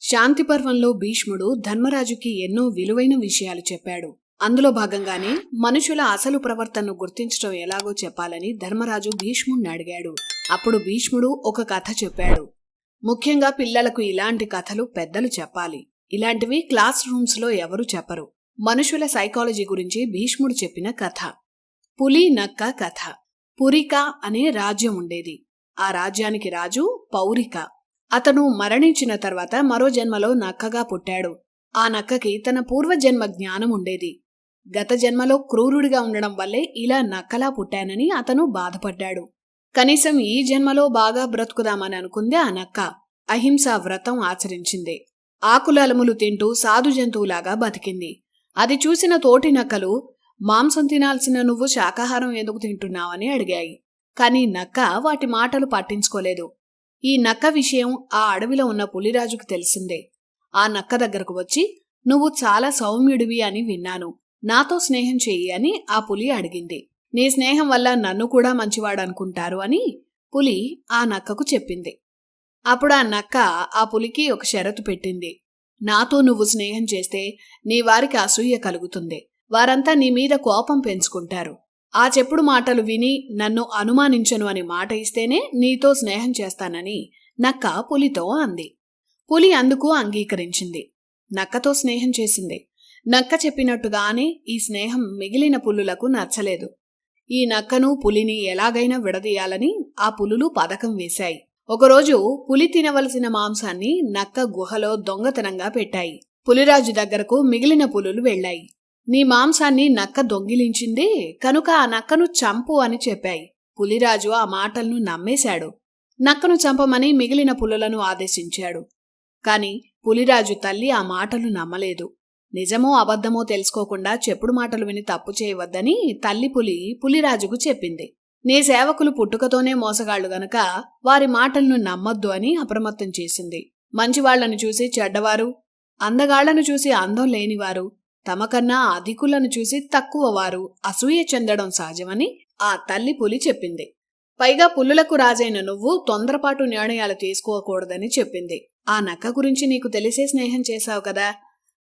శాంతి పర్వంలో భీష్ముడు ధర్మరాజుకి ఎన్నో విలువైన విషయాలు చెప్పాడు. అందులో భాగంగానే మనుషుల అసలు ప్రవర్తనను గుర్తించడం ఎలాగో చెప్పాలని ధర్మరాజు భీష్ముడిని అడిగాడు. అప్పుడు భీష్ముడు ఒక కథ చెప్పాడు. ముఖ్యంగా పిల్లలకు ఇలాంటి కథలు పెద్దలు చెప్పాలి. ఇలాంటివి క్లాస్ రూమ్స్లో ఎవరు చెప్పరు. మనుషుల సైకాలజీ గురించి భీష్ముడు చెప్పిన కథ. పులి నక్క కథ. పురిక అనే రాజ్యం ఉండేది. ఆ రాజ్యానికి రాజు పౌరిక. అతను మరణించిన తర్వాత మరో జన్మలో నక్కగా పుట్టాడు. ఆ నక్కకి తన పూర్వజన్మ జ్ఞానం ఉండేది. గత జన్మలో క్రూరుడిగా ఉండడం వల్లే ఇలా నక్కలా పుట్టానని అతను బాధపడ్డాడు. కనీసం ఈ జన్మలో బాగా బ్రతుకుదామని అనుకుంది ఆ నక్క. అహింసా వ్రతం ఆచరించింది. ఆకులలములు తింటూ సాధు జంతువులాగా బతికింది. అది చూసిన తోటి నక్కలు మాంసం తినాల్సిన నువ్వు శాకాహారం ఎందుకు తింటున్నావని అడిగాయి. కానీ నక్క వాటి మాటలు పట్టించుకోలేదు. ఈ నక్క విషయం ఆ అడవిలో ఉన్న పులిరాజుకు తెలిసిందే. ఆ నక్క దగ్గరకు వచ్చి నువ్వు చాలా సౌమ్యుడివి అని విన్నాను. నాతో స్నేహం చెయ్యి అని ఆ పులి అడిగింది. నీ స్నేహం వల్ల నన్ను కూడా మంచివాడనుకుంటారు అని పులి ఆ నక్కకు చెప్పింది. అప్పుడు ఆ నక్క ఆ పులికి ఒక షరతు పెట్టింది. నాతో నువ్వు స్నేహం చేస్తే నీ వారికి అసూయ కలుగుతుంది. వారంతా నీ మీద కోపం పెంచుకుంటారు. ఆ చెప్పుడు మాటలు విని నన్ను అనుమానించను అని మాట ఇస్తేనే నీతో స్నేహం చేస్తానని నక్క పులితో అంది. పులి అందుకు అంగీకరించింది. నక్కతో స్నేహం చేసింది. నక్క చెప్పినట్టుగానే ఈ స్నేహం మిగిలిన పులులకు నచ్చలేదు. ఈ నక్కను పులిని ఎలాగైనా విడదీయాలని ఆ పులులు పథకం వేశాయి. ఒకరోజు పులి తినవలసిన మాంసాన్ని నక్క గుహలో దొంగతనంగా పెట్టాయి. పులిరాజు దగ్గరకు మిగిలిన పులులు వెళ్ళాయి. నీ మాంసాన్ని నక్క దొంగిలించింది కనుక ఆ నక్కను చంపు అని చెప్పాయి. పులిరాజు ఆ మాటలను నమ్మేశాడు. నక్కను చంపమని మిగిలిన పులులను ఆదేశించాడు. కాని పులిరాజు తల్లి ఆ మాటలు నమ్మలేదు. నిజమో అబద్ధమో తెలుసుకోకుండా చెప్పుడు మాటలు విని తప్పు చేయవద్దని తల్లి పులి పులిరాజుకు చెప్పింది. నీ సేవకులు పుట్టుకతోనే మోసగాళ్ళు గనక వారి మాటలను నమ్మొద్దు అని అప్రమత్తం చేసింది. మంచివాళ్ళను చూసి చెడ్డవారు అందగాళ్ళను చూసి అందం లేనివారు తమకన్నా అధికులను చూసి తక్కువ వారు అసూయ చెందడం సహజమని ఆ తల్లి పులి చెప్పింది. పైగా పుల్లులకు రాజైన నువ్వు తొందరపాటు నిర్ణయాలు తీసుకోకూడదని చెప్పింది. ఆ నక్క గురించి నీకు తెలిసే స్నేహం చేశావు కదా?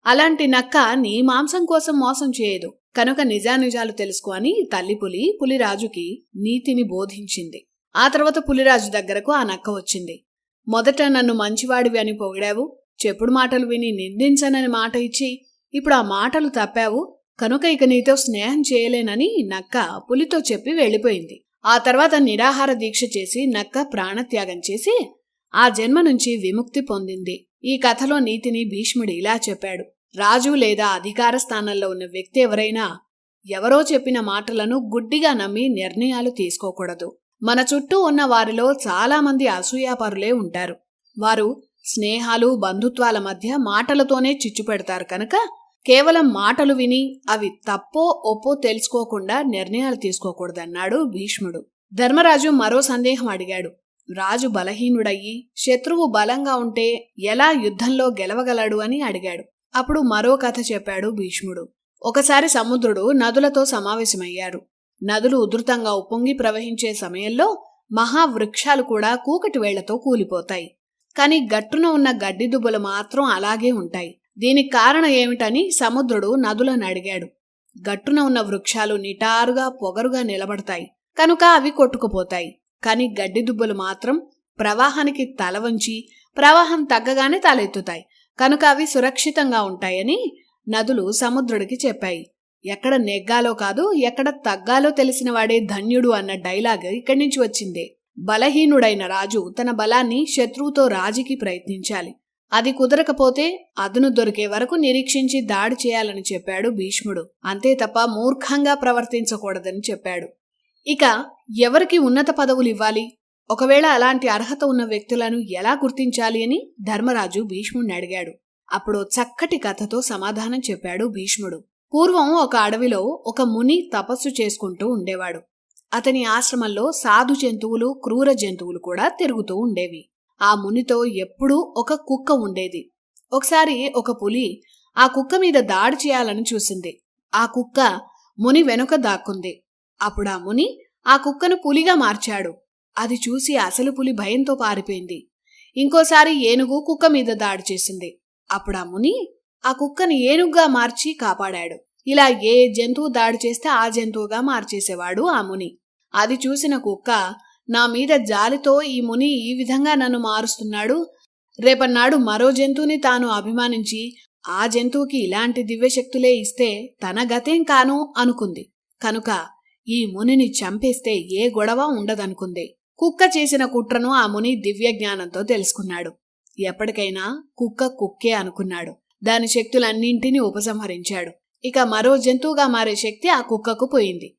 అలాంటి నక్క నీ మాంసం కోసం మోసం చేయదు. కనుక నిజానిజాలు తెలుసుకో అని తల్లి పులి పులిరాజుకి నీతిని బోధించింది. ఆ తర్వాత పులిరాజు దగ్గరకు ఆ నక్క వచ్చింది. మొదట నన్ను మంచివాడివి అని పొగిడావు. చెప్పుడు మాటలు విని నిందించనని మాట ఇచ్చి ఇప్పుడు ఆ మాటలు తప్పావు. కనుక ఇక నీతో స్నేహం చేయలేనని నక్క పులితో చెప్పి వెళ్ళిపోయింది. ఆ తర్వాత నిరాహార దీక్ష చేసి నక్క ప్రాణత్యాగం చేసి ఆ జన్మ నుంచి విముక్తి పొందింది. ఈ కథలో నీతిని భీష్ముడు ఇలా చెప్పాడు. రాజు లేదా అధికార స్థానంలో ఉన్న వ్యక్తి ఎవరైనా ఎవరో చెప్పిన మాటలను గుడ్డిగా నమ్మి నిర్ణయాలు తీసుకోకూడదు. మన చుట్టూ ఉన్న వారిలో చాలామంది అసూయాపరులే ఉంటారు. వారు స్నేహాలు బంధుత్వాల మధ్య మాటలతోనే చిచ్చు పెడతారు కనుక కేవలం మాటలు విని అవి తప్పో ఒప్పో తెలుసుకోకుండా నిర్ణయాలు తీసుకోకూడదన్నాడు భీష్ముడు. ధర్మరాజు మరో సందేహం అడిగాడు. రాజు బలహీనుడయ్యి శత్రువు బలంగా ఉంటే ఎలా యుద్ధంలో గెలవగలడు అని అడిగాడు. అప్పుడు మరో కథ చెప్పాడు భీష్ముడు. ఒకసారి సముద్రుడు నదులతో సమావేశమయ్యారు నదులు ఉధృతంగా ఉప్పొంగి ప్రవహించే సమయంలో మహావృక్షాలు కూడా కూకటి వేళ్ళతో కూలిపోతాయి. కాని గట్టున ఉన్న గడ్డి దుబ్బలు మాత్రం అలాగే ఉంటాయి. దీనికి కారణం ఏమిటని సముద్రుడు నదులను అడిగాడు. గట్టున ఉన్న వృక్షాలు నిటారుగా పొగరుగా నిలబడతాయి. కనుక అవి కొట్టుకుపోతాయి. కాని గడ్డి దుబ్బలు మాత్రం ప్రవాహానికి తల వంచి ప్రవాహం తగ్గగానే తలెత్తుతాయి. కనుక అవి సురక్షితంగా ఉంటాయని నదులు సముద్రుడికి చెప్పాయి. ఎక్కడ నెగ్గాలో కాదు ఎక్కడ తగ్గాలో తెలిసిన వాడే ధన్యుడు అన్న డైలాగ్ ఇక్కడి నుంచి వచ్చిందే. బలహీనుడైన రాజు తన బలాన్ని శత్రువుతో రాజీకి ప్రయత్నించాలి. అది కుదరకపోతే అదును దొరికే వరకు నిరీక్షించి దాడి చేయాలని చెప్పాడు భీష్ముడు. అంతే తప్ప మూర్ఖంగా ప్రవర్తించకూడదని చెప్పాడు. ఇక ఎవరికి ఉన్నత పదవులు ఇవ్వాలి? ఒకవేళ అలాంటి అర్హత ఉన్న వ్యక్తులను ఎలా గుర్తించాలి అని ధర్మరాజు భీష్ముడిని అడిగాడు. అప్పుడు చక్కటి కథతో సమాధానం చెప్పాడు భీష్ముడు. పూర్వం ఒక అడవిలో ఒక ముని తపస్సు చేసుకుంటూ ఉండేవాడు. అతని ఆశ్రమంలో సాధు జంతువులు క్రూర జంతువులు కూడా తిరుగుతూ ఉండేవి. ఆ మునితో ఎప్పుడూ ఒక కుక్క ఉండేది. ఒకసారి ఒక పులి ఆ కుక్క మీద దాడి చేయాలని చూసింది. ఆ కుక్క ముని వెనుక దాక్కుంది. అప్పుడు ఆ ముని ఆ కుక్కను పులిగా మార్చాడు. అది చూసి అసలు పులి భయంతో పారిపోయింది. ఇంకోసారి ఏనుగు కుక్క మీద దాడి చేసింది. అప్పుడు ఆ ముని ఆ కుక్కని ఏనుగుగా మార్చి కాపాడాడు. ఇలా ఏ జంతువు దాడి చేస్తే ఆ జంతువుగా మార్చేసేవాడు ఆ ముని. అది చూసిన కుక్క నా మీద జాలితో ఈ ముని ఈ విధంగా నన్ను మారుస్తున్నాడు. రేపన్నాడు మరో జంతువుని తాను అభిమానించి ఆ జంతువుకి ఇలాంటి దివ్యశక్తులే ఇస్తే తన గతేం కాను అనుకుంది. కనుక ఈ మునిని చంపేస్తే ఏ గొడవ ఉండదనుకుంది. కుక్క చేసిన కుట్రను ఆ ముని దివ్య జ్ఞానంతో తెలుసుకున్నాడు. ఎప్పటికైనా కుక్క కుక్కే అనుకున్నాడు. దాని శక్తులన్నింటినీ ఉపసంహరించాడు. ఇక మరో జంతువుగా మారే శక్తి ఆ కుక్కకు పోయింది.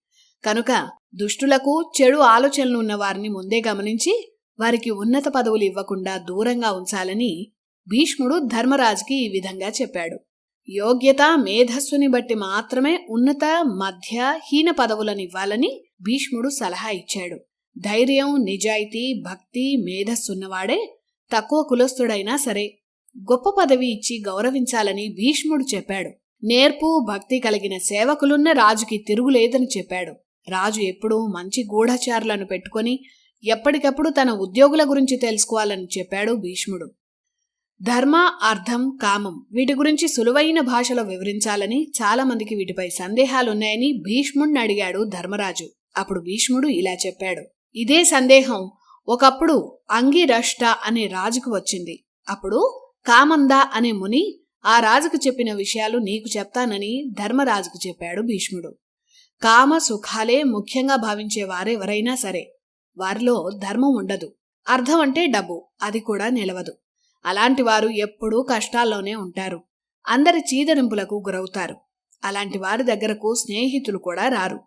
కనుక దుష్టులకు చెడు ఆలోచనలు ఉన్న వారిని ముందే గమనించి వారికి ఉన్నత పదవులు ఇవ్వకుండా దూరంగా ఉంచాలని భీష్ముడు ధర్మరాజుకి ఈ విధంగా చెప్పాడు. యోగ్యత మేధస్సుని బట్టి మాత్రమే ఉన్నత మధ్య హీన పదవులను ఇవ్వాలని భీష్ముడు సలహా ఇచ్చాడు. ధైర్యం నిజాయితీ భక్తి మేధస్సున్నవాడే తక్కువ కులస్థుడైనా సరే గొప్ప పదవి ఇచ్చి గౌరవించాలని భీష్ముడు చెప్పాడు. నేర్పు భక్తి కలిగిన సేవకులున్న రాజుకి తిరుగులేదని చెప్పాడు. రాజు ఎప్పుడూ మంచి గూఢచారులను పెట్టుకొని ఎప్పటికప్పుడు తన ఉద్యోగుల గురించి తెలుసుకోవాలని చెప్పాడు భీష్ముడు. ధర్మ అర్థం కామం వీటి గురించి సులువైన భాషలో వివరించాలని చాలామందికి వీటిపై సందేహాలున్నాయని భీష్ముడిని అడిగాడు ధర్మరాజు. అప్పుడు భీష్ముడు ఇలా చెప్పాడు. ఇదే సందేహం ఒకప్పుడు అంగిరష్ట అనే రాజుకు వచ్చింది. అప్పుడు కామంద అనే ముని ఆ రాజుకు చెప్పిన విషయాలు నీకు చెప్తానని ధర్మరాజుకు చెప్పాడు భీష్ముడు. కామ సుఖాలే ముఖ్యంగా భావించే వారెవరైనా సరే. వారిలో ధర్మం ఉండదు. అర్థం అంటే డబ్బు అది కూడా నిలవదు. అలాంటి వారు ఎప్పుడూ కష్టాల్లోనే ఉంటారు. అందరి చీదరింపులకు గురవుతారు. అలాంటి వారి దగ్గరకు స్నేహితులు కూడా రారు.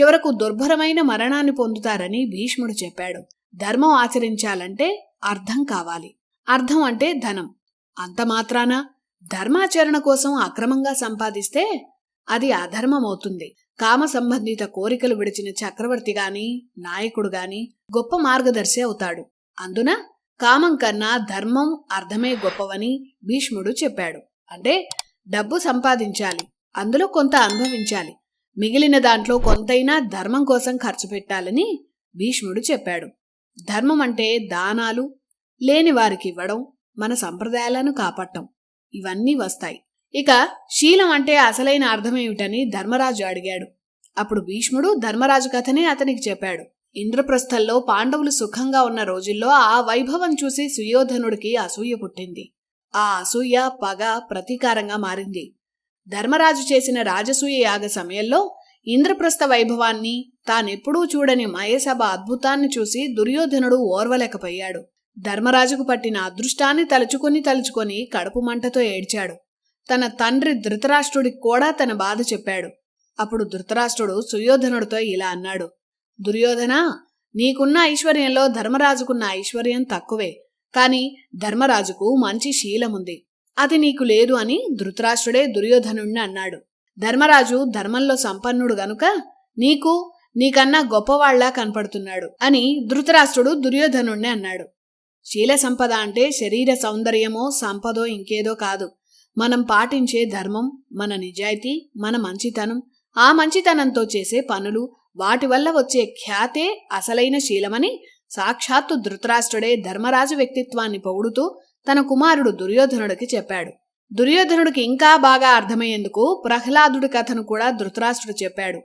చివరకు దుర్భరమైన మరణాన్ని పొందుతారని భీష్ముడు చెప్పాడు. ధర్మం ఆచరించాలంటే అర్థం కావాలి. అర్థం అంటే ధనం. అంత మాత్రాన? ధర్మాచరణ కోసం అక్రమంగా సంపాదిస్తే అది అధర్మమవుతుంది. కామ సంబంధిత కోరికలు విడిచిన చక్రవర్తి గాని నాయకుడు గాని గొప్ప మార్గదర్శి అవుతాడు. అందున కామం కన్నా ధర్మం అర్థమే గొప్పవని భీష్ముడు చెప్పాడు. అంటే డబ్బు సంపాదించాలి అందులో కొంత అనుభవించాలి మిగిలిన దాంట్లో కొంతైనా ధర్మం కోసం ఖర్చు పెట్టాలని భీష్ముడు చెప్పాడు. ధర్మం అంటే దానాలు లేని వారికి ఇవ్వడం మన సంప్రదాయాలను కాపాడటం. ఇవన్నీ వస్తాయి. ఇక శీలం అంటే అసలైన అర్థమేమిటని ధర్మరాజు అడిగాడు. అప్పుడు భీష్ముడు ధర్మరాజు కథనే అతనికి చెప్పాడు. ఇంద్రప్రస్థల్లో పాండవులు సుఖంగా ఉన్న రోజుల్లో ఆ వైభవం చూసి సుయోధనుడికి అసూయ పుట్టింది. ఆ అసూయ పగ ప్రతీకారంగా మారింది. ధర్మరాజు చేసిన రాజసూయ యాగ సమయంలో ఇంద్రప్రస్థ వైభవాన్ని తానెప్పుడూ చూడని మయసభ అద్భుతాన్ని చూసి దుర్యోధనుడు ఓర్వలేకపోయాడు. ధర్మరాజుకు పట్టిన అదృష్టాన్ని తలుచుకొని తలుచుకొని కడుపు మంటతో ఏడ్చాడు. తన తండ్రి ధృతరాష్ట్రుడికి కూడా తన బాధ చెప్పాడు. అప్పుడు ధృతరాష్ట్రుడు సుయోధనుడితో ఇలా అన్నాడు. దుర్యోధన నీకున్న ఐశ్వర్యంలో ధర్మరాజుకున్న ఐశ్వర్యం తక్కువే. కాని ధర్మరాజుకు మంచి శీలముంది. అది నీకు లేదు అని ధృతరాష్ట్రుడే దుర్యోధనుణ్ణి అన్నాడు. ధర్మరాజు ధర్మంలో సంపన్నుడు గనుక నీకు నీకన్నా గొప్పవాళ్ళా కనపడుతున్నాడు అని ధృతరాష్ట్రుడు దుర్యోధనుణ్ణి అన్నాడు. శీల సంపద అంటే శరీర సౌందర్యమో సంపదో ఇంకేదో కాదు. మనం పాటించే ధర్మం మన నిజాయితీ మన మంచితనం. ఆ మంచితనంతో చేసే పనులు వాటి వల్ల వచ్చే ఖ్యాతే అసలైన శీలమని సాక్షాత్తు ధృతరాష్ట్రుడే ధర్మరాజు వ్యక్తిత్వాన్ని పొగుడుతూ తన కుమారుడు దుర్యోధనుడికి చెప్పాడు. దుర్యోధనుడికి ఇంకా బాగా అర్థమయ్యేందుకు ప్రహ్లాదుడి కథను కూడా ధృతరాష్ట్రుడు చెప్పాడు.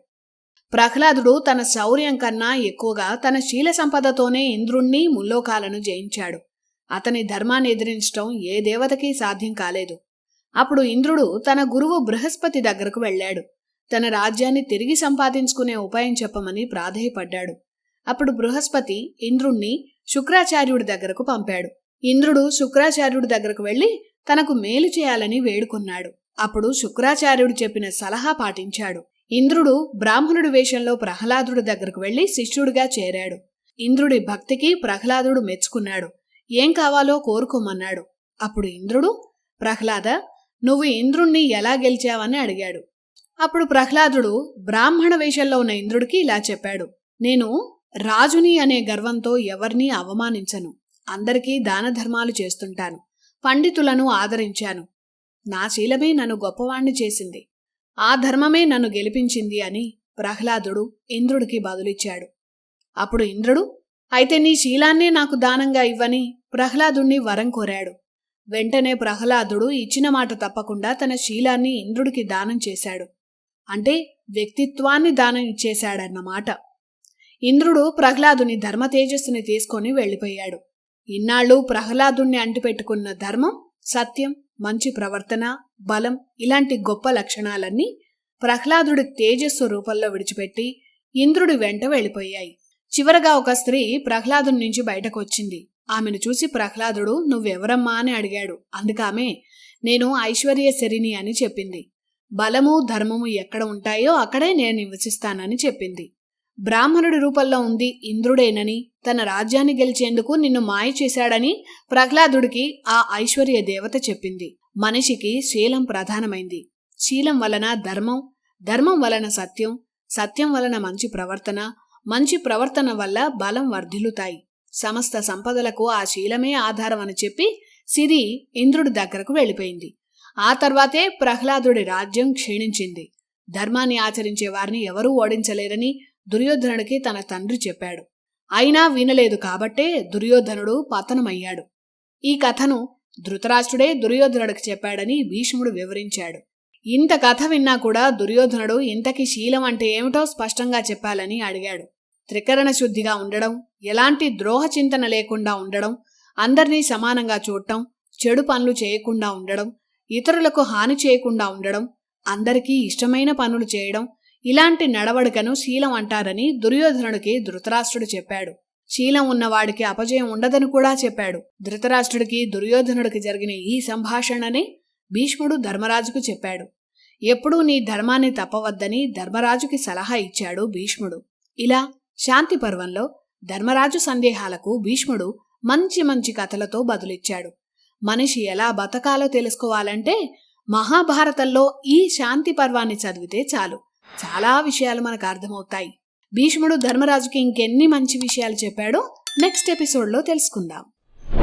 ప్రహ్లాదుడు తన శౌర్యం కన్నా ఎక్కువగా తన శీల సంపదతోనే ఇంద్రుణ్ణి ముల్లోకాలను జయించాడు. అతని ధర్మాన్ని ఎదిరించటం ఏ దేవతకి సాధ్యం కాలేదు. అప్పుడు ఇంద్రుడు తన గురువు బృహస్పతి దగ్గరకు వెళ్ళాడు. తన రాజ్యాన్ని తిరిగి సంపాదించుకునే ఉపాయం చెప్పమని ప్రాధేయపడ్డాడు. అప్పుడు బృహస్పతి ఇంద్రుణ్ణి శుక్రాచార్యుడి దగ్గరకు పంపాడు. ఇంద్రుడు శుక్రాచార్యుడి దగ్గరకు వెళ్ళి తనకు మేలు చేయాలని వేడుకున్నాడు. అప్పుడు శుక్రాచార్యుడు చెప్పిన సలహా పాటించాడు. ఇంద్రుడు బ్రాహ్మణుడి వేషంలో ప్రహ్లాదుడి దగ్గరకు వెళ్ళి శిష్యుడిగా చేరాడు. ఇంద్రుడి భక్తికి ప్రహ్లాదుడు మెచ్చుకున్నాడు. ఏం కావాలో కోరుకోమన్నాడు. అప్పుడు ఇంద్రుడు ప్రహ్లాద నువ్వు ఇంద్రుణ్ణి ఎలా గెలిచావని అడిగాడు. అప్పుడు ప్రహ్లాదుడు బ్రాహ్మణ వేషంలో ఉన్న ఇంద్రుడికి ఇలా చెప్పాడు. నేను రాజుని అనే గర్వంతో ఎవరినీ అవమానించను. అందరికీ దాన ధర్మాలు చేస్తుంటాను. పండితులను ఆదరించాను. నా శీలమే నన్ను గొప్పవాణ్ణి చేసింది. ఆ ధర్మమే నన్ను గెలిపించింది అని ప్రహ్లాదుడు ఇంద్రుడికి బదులిచ్చాడు. అప్పుడు ఇంద్రుడు అయితే నీ శీలాన్నే నాకు దానంగా ఇవ్వని ప్రహ్లాదుణ్ణి వరం కోరాడు. వెంటనే ప్రహ్లాదుడు ఇచ్చిన మాట తప్పకుండా తన శీలాన్ని ఇంద్రుడికి దానం చేశాడు. అంటే వ్యక్తిత్వాన్ని దానం ఇచ్చేశాడన్నమాట ఇంద్రుడు ప్రహ్లాదుని ధర్మ తేజస్సుని తీసుకొని వెళ్ళిపోయాడు. ఇన్నాళ్ళు ప్రహ్లాదుణ్ణి అంటిపెట్టుకున్న ధర్మం సత్యం మంచి ప్రవర్తన బలం ఇలాంటి గొప్ప లక్షణాలన్నీ ప్రహ్లాదుడి తేజస్సు రూపంలో విడిచిపెట్టి ఇంద్రుడి వెంట వెళ్ళిపోయాయి. చివరగా ఒక స్త్రీ ప్రహ్లాదుని నుంచి బయటకొచ్చింది. ఆమెను చూసి ప్రహ్లాదుడు నువ్వెవరమ్మా? అని అడిగాడు. అందుకామె నేను ఐశ్వర్యశరిని అని చెప్పింది. బలము ధర్మము ఎక్కడ ఉంటాయో అక్కడే నేను నివసిస్తానని చెప్పింది. బ్రాహ్మణుడి రూపంలో ఉంది ఇంద్రుడేనని తన రాజ్యాన్ని గెలిచేందుకు నిన్ను మాయ చేశాడని ప్రహ్లాదుడికి ఆ ఐశ్వర్య దేవత చెప్పింది. మనిషికి శీలం ప్రధానమైంది. శీలం వలన ధర్మం ధర్మం వలన సత్యం సత్యం వలన మంచి ప్రవర్తన మంచి ప్రవర్తన వల్ల బలం వర్ధిల్లుతాయి. సమస్త సంపదలకు ఆ శీలమే ఆధారం అని చెప్పి సిరి ఇంద్రుడి దగ్గరకు వెళ్ళిపోయింది. ఆ తర్వాతే ప్రహ్లాదుడి రాజ్యం క్షీణించింది. ధర్మాన్ని ఆచరించే వారిని ఎవరూ ఓడించలేరని దుర్యోధనుడికి తన తండ్రి చెప్పాడు. అయినా వినలేదు కాబట్టే దుర్యోధనుడు పతనమయ్యాడు. ఈ కథను ధృతరాష్ట్రుడే దుర్యోధనుడికి చెప్పాడని భీష్ముడు వివరించాడు. ఇంత కథ విన్నా కూడా దుర్యోధనుడు ఇంతకి శీలం అంటే ఏమిటో స్పష్టంగా చెప్పాలని అడిగాడు. త్రికరణ శుద్ధిగా ఉండడం ఎలాంటి ద్రోహ చింతన లేకుండా ఉండడం అందరినీ సమానంగా చూడటం చెడు పనులు చేయకుండా ఉండడం ఇతరులకు హాని చేయకుండా ఉండడం అందరికీ ఇష్టమైన పనులు చేయడం ఇలాంటి నడవడికను శీలం అంటారని దుర్యోధనుడికి ధృతరాష్ట్రుడు చెప్పాడు. శీలం ఉన్నవాడికి అపజయం ఉండదని కూడా చెప్పాడు. ధృతరాష్ట్రుడికి దుర్యోధనుడికి జరిగిన ఈ సంభాషణనే భీష్ముడు ధర్మరాజుకు చెప్పాడు. ఎప్పుడూ నీ ధర్మాన్ని తప్పవద్దని ధర్మరాజుకి సలహా ఇచ్చాడు భీష్ముడు. ఇలా శాంతి పర్వంలో ధర్మరాజు సందేహాలకు భీష్ముడు మంచి మంచి కథలతో బదులిచ్చాడు. మనిషి ఎలా బతకాలో తెలుసుకోవాలంటే మహాభారతంలో ఈ శాంతి పర్వాన్ని చదివితే చాలు. చాలా విషయాలు మనకు అర్థమవుతాయి. భీష్ముడు ధర్మరాజుకి ఇంకెన్ని మంచి విషయాలు చెప్పాడో నెక్స్ట్ ఎపిసోడ్లో తెలుసుకుందాం.